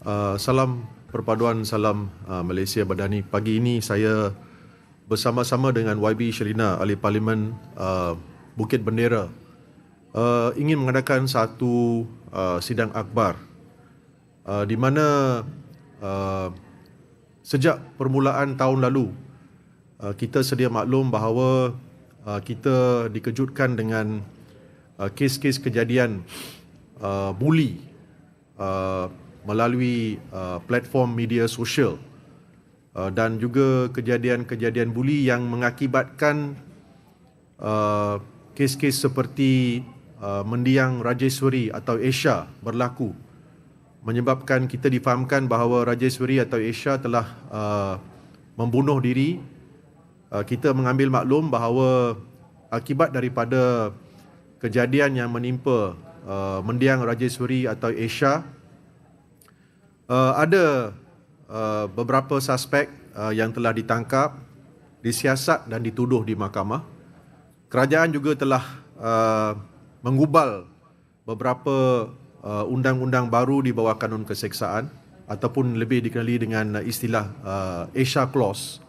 Uh, salam perpaduan salam uh, Malaysia Badani. Pagi ini saya bersama-sama dengan YB Sherina Ahli Parlimen uh, Bukit Bendera uh, ingin mengadakan satu uh, sidang akbar uh, di mana uh, sejak permulaan tahun lalu uh, kita sedia maklum bahawa uh, kita dikejutkan dengan uh, kes-kes kejadian uh, bully uh, melalui uh, platform media sosial. Uh, dan juga kejadian-kejadian buli yang mengakibatkan uh, kes-kes seperti uh, mendiang Rajeswari atau Asia berlaku. Menyebabkan kita difahamkan bahawa Rajeswari atau Asia telah uh, membunuh diri. Uh, kita mengambil maklum bahawa akibat daripada kejadian yang menimpa uh, mendiang Rajeswari atau Asia uh, ada uh, beberapa suspek uh, yang telah ditangkap, disiasat dan dituduh di mahkamah. Kerajaan juga telah uh, menggubal beberapa uh, undang-undang baru di bawah kanun keseksaan ataupun lebih dikenali dengan istilah uh, Asia Clause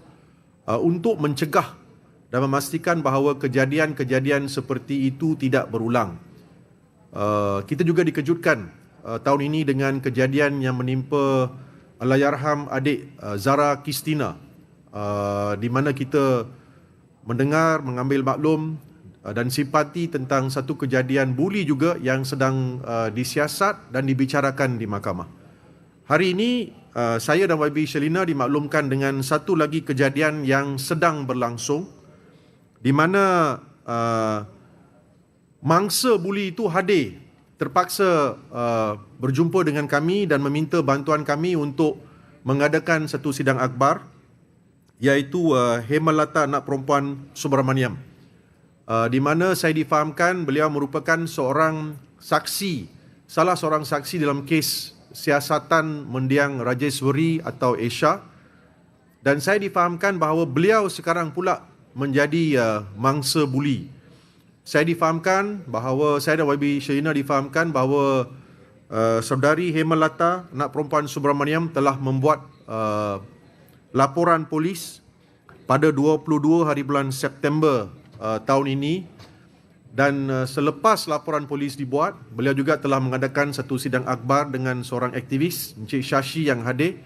uh, untuk mencegah dan memastikan bahawa kejadian-kejadian seperti itu tidak berulang. Uh, kita juga dikejutkan uh, tahun ini dengan kejadian yang menimpa Allahyarham adik uh, Zara Kistina uh, di mana kita mendengar mengambil maklum uh, dan simpati tentang satu kejadian buli juga yang sedang uh, disiasat dan dibicarakan di mahkamah. Hari ini uh, saya dan YB Shelina dimaklumkan dengan satu lagi kejadian yang sedang berlangsung di mana uh, mangsa buli itu hadir terpaksa uh, berjumpa dengan kami dan meminta bantuan kami untuk mengadakan satu sidang akbar iaitu uh, Hemalata anak perempuan Subramaniam. Uh, di mana saya difahamkan beliau merupakan seorang saksi salah seorang saksi dalam kes siasatan mendiang Rajeswari atau Asia. Dan saya difahamkan bahawa beliau sekarang pula menjadi uh, mangsa buli saya difahamkan bahawa saya dan YB Sherina difahamkan bahawa uh, saudari Hemalata anak perempuan Subramaniam telah membuat uh, laporan polis pada 22 hari bulan September uh, tahun ini. Dan uh, selepas laporan polis dibuat beliau juga telah mengadakan satu sidang akbar dengan seorang aktivis Encik Shashi yang hadir.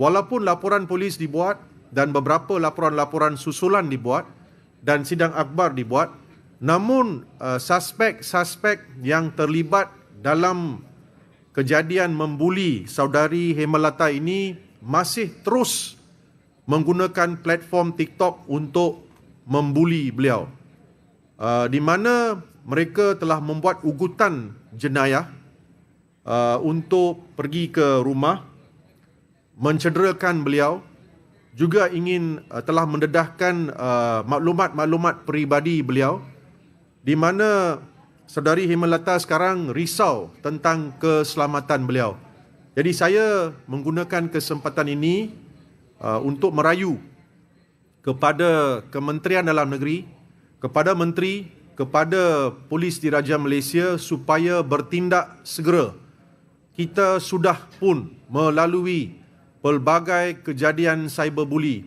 Walaupun laporan polis dibuat dan beberapa laporan-laporan susulan dibuat dan sidang akbar dibuat Namun uh, suspek-suspek yang terlibat dalam kejadian membuli saudari Hemalata ini masih terus menggunakan platform TikTok untuk membuli beliau. Uh, di mana mereka telah membuat ugutan jenayah uh, untuk pergi ke rumah mencederakan beliau juga ingin uh, telah mendedahkan uh, maklumat-maklumat peribadi beliau di mana saudari Himalata sekarang risau tentang keselamatan beliau. Jadi saya menggunakan kesempatan ini uh, untuk merayu kepada Kementerian Dalam Negeri, kepada menteri, kepada polis diraja Malaysia supaya bertindak segera. Kita sudah pun melalui pelbagai kejadian cyberbully.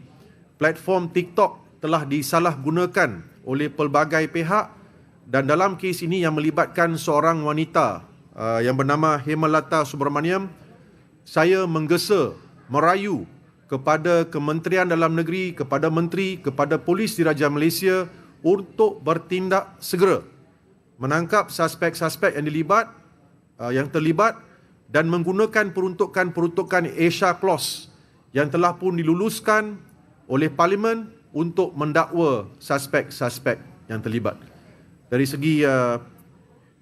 Platform TikTok telah disalahgunakan oleh pelbagai pihak dan dalam kes ini yang melibatkan seorang wanita uh, yang bernama Hemalata Subramaniam, saya menggesa, merayu kepada Kementerian Dalam Negeri, kepada Menteri, kepada Polis Diraja Malaysia untuk bertindak segera menangkap suspek-suspek yang dilibat, uh, yang terlibat dan menggunakan peruntukan-peruntukan Asia Clause yang telah pun diluluskan oleh Parlimen untuk mendakwa suspek-suspek yang terlibat. Dari segi uh,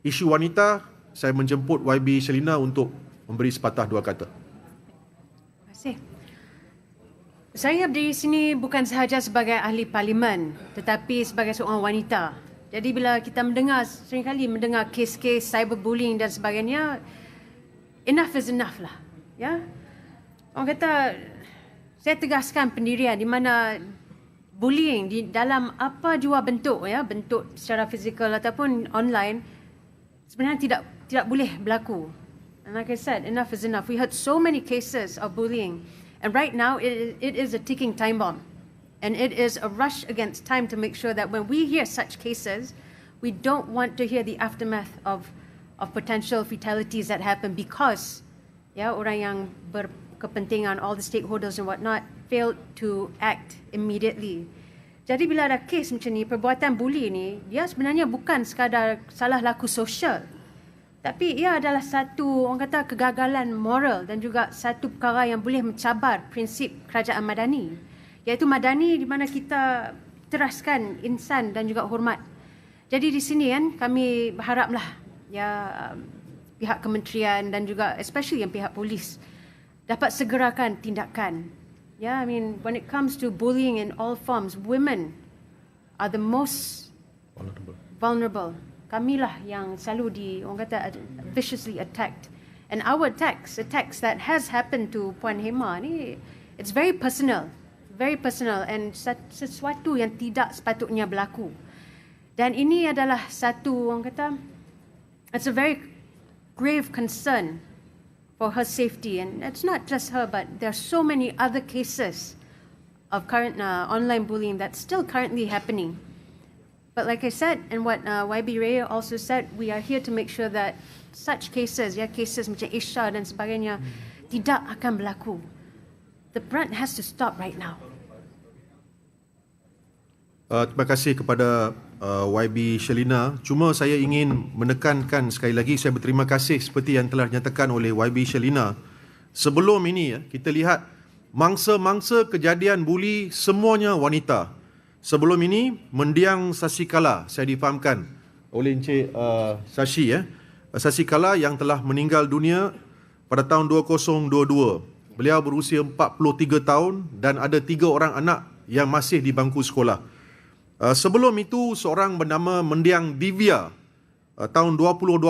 isu wanita, saya menjemput YB Selina untuk memberi sepatah dua kata. Terima kasih. Saya di sini bukan sahaja sebagai ahli parlimen tetapi sebagai seorang wanita. Jadi bila kita mendengar seringkali mendengar kes-kes cyberbullying dan sebagainya enough is enough lah. Ya. Orang kata saya tegaskan pendirian di mana bullying di dalam apa jua bentuk ya bentuk secara fizikal ataupun online sebenarnya tidak tidak boleh berlaku And like I said, enough is enough. We heard so many cases of bullying. And right now, it, it is a ticking time bomb. And it is a rush against time to make sure that when we hear such cases, we don't want to hear the aftermath of, of potential fatalities that happen because ya, orang yang berkepentingan, all the stakeholders and whatnot, failed to act immediately. Jadi bila ada kes macam ni, perbuatan bully ni, dia sebenarnya bukan sekadar salah laku sosial. Tapi ia adalah satu orang kata kegagalan moral dan juga satu perkara yang boleh mencabar prinsip kerajaan madani. Iaitu madani di mana kita teraskan insan dan juga hormat. Jadi di sini kan kami berharaplah ya pihak kementerian dan juga especially yang pihak polis dapat segerakan tindakan. Yeah, I mean when it comes to bullying in all forms, women are the most Vulnerable. vulnerable. Kamilah yang selalu di orang kata viciously attacked. And our attacks, attacks that has happened to Puan Hema ni, it's very personal, very personal and sesuatu yang tidak sepatutnya berlaku. Dan ini adalah satu orang kata, it's a very grave concern for her safety. And it's not just her, but there are so many other cases of current uh, online bullying that's still currently happening. But like I said, and what uh, YB Ray also said, we are here to make sure that such cases, ya cases macam Isha dan sebagainya, tidak akan berlaku. The brunt has to stop right now. Uh, terima kasih kepada uh, YB Shelina. Cuma saya ingin menekankan sekali lagi saya berterima kasih seperti yang telah dinyatakan oleh YB Shelina. Sebelum ini ya, kita lihat mangsa-mangsa kejadian buli semuanya wanita. Sebelum ini mendiang Sasikala saya difahamkan oleh Encik uh, Sashi ya. Sasikala yang telah meninggal dunia pada tahun 2022. Beliau berusia 43 tahun dan ada tiga orang anak yang masih di bangku sekolah. Uh, sebelum itu seorang bernama Mendiang Divya uh, tahun 2020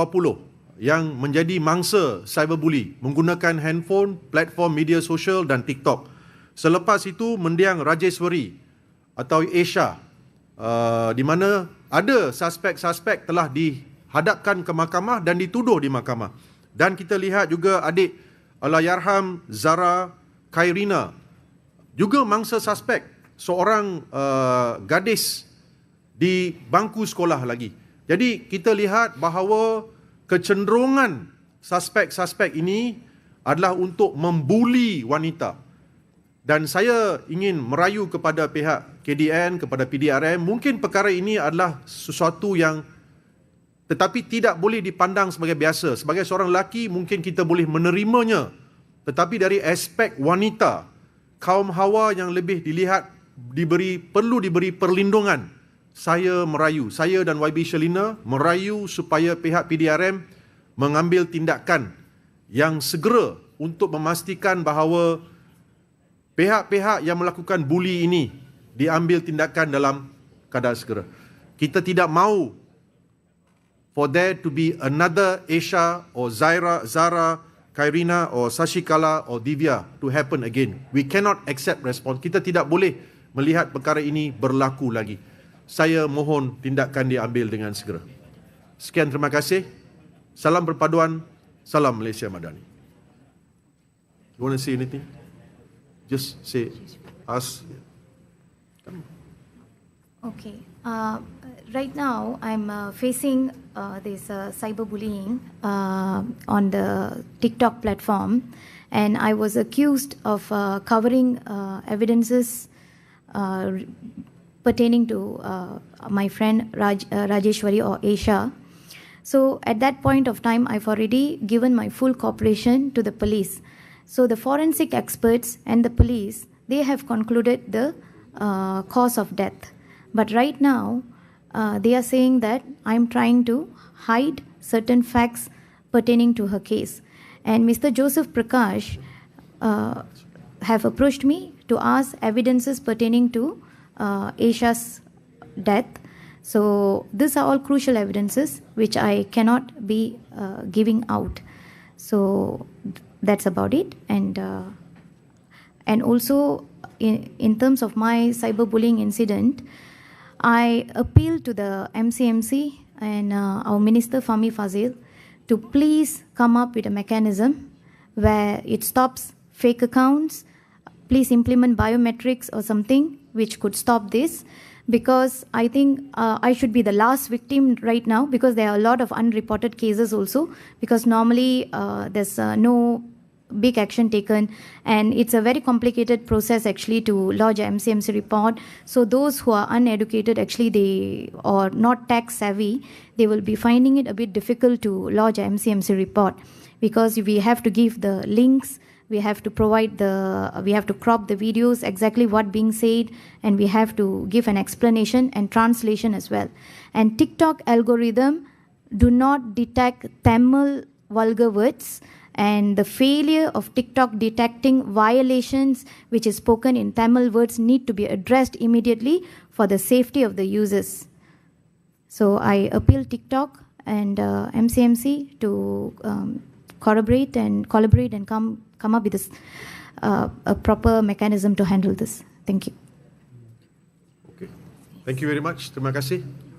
yang menjadi mangsa cyberbully menggunakan handphone, platform media sosial dan TikTok. Selepas itu Mendiang Rajeswari atau Asia uh, di mana ada suspek-suspek telah dihadapkan ke mahkamah dan dituduh di mahkamah. Dan kita lihat juga adik Allahyarham Zara Khairina juga mangsa suspek seorang uh, gadis di bangku sekolah lagi. Jadi kita lihat bahawa kecenderungan suspek-suspek ini adalah untuk membuli wanita. Dan saya ingin merayu kepada pihak KDN, kepada PDRM, mungkin perkara ini adalah sesuatu yang tetapi tidak boleh dipandang sebagai biasa. Sebagai seorang lelaki mungkin kita boleh menerimanya. Tetapi dari aspek wanita, kaum hawa yang lebih dilihat diberi perlu diberi perlindungan. Saya merayu, saya dan YB Shelina merayu supaya pihak PDRM mengambil tindakan yang segera untuk memastikan bahawa pihak-pihak yang melakukan buli ini diambil tindakan dalam kadar segera. Kita tidak mahu for there to be another Asia or Zaira, Zara, Kairina or Sashikala or Divya to happen again. We cannot accept response. Kita tidak boleh melihat perkara ini berlaku lagi. Saya mohon tindakan diambil dengan segera. Sekian terima kasih. Salam perpaduan. Salam Malaysia Madani. You want to say anything? Just say, ask. Okay. Uh, right now, I'm uh, facing uh, this uh, cyberbullying uh, on the TikTok platform, and I was accused of uh, covering uh, evidences pertaining to uh, my friend Raj, uh, Rajeshwari or Aisha. So at that point of time, I've already given my full cooperation to the police. So the forensic experts and the police, they have concluded the uh, cause of death. But right now, uh, they are saying that I'm trying to hide certain facts pertaining to her case. And Mr. Joseph Prakash uh, have approached me to ask evidences pertaining to uh, Asia's death. So these are all crucial evidences which I cannot be uh, giving out. So that's about it. And uh, and also in, in terms of my cyberbullying incident, I appeal to the MCMC and uh, our Minister Fami Fazil to please come up with a mechanism where it stops fake accounts. Please implement biometrics or something which could stop this. Because I think uh, I should be the last victim right now because there are a lot of unreported cases also. Because normally uh, there's uh, no big action taken. And it's a very complicated process actually to lodge a mcmc report. So those who are uneducated actually they or not tax savvy they will be finding it a bit difficult to lodge a mcmc report because we have to give the links we have to provide the we have to crop the videos exactly what being said and we have to give an explanation and translation as well and tiktok algorithm do not detect tamil vulgar words and the failure of TikTok detecting violations which is spoken in Tamil words need to be addressed immediately for the safety of the users. So I appeal TikTok and uh, MCMC to um, corroborate and collaborate and come come up with this, uh, a proper mechanism to handle this. Thank you. Okay. Thank you very much. Terima kasih.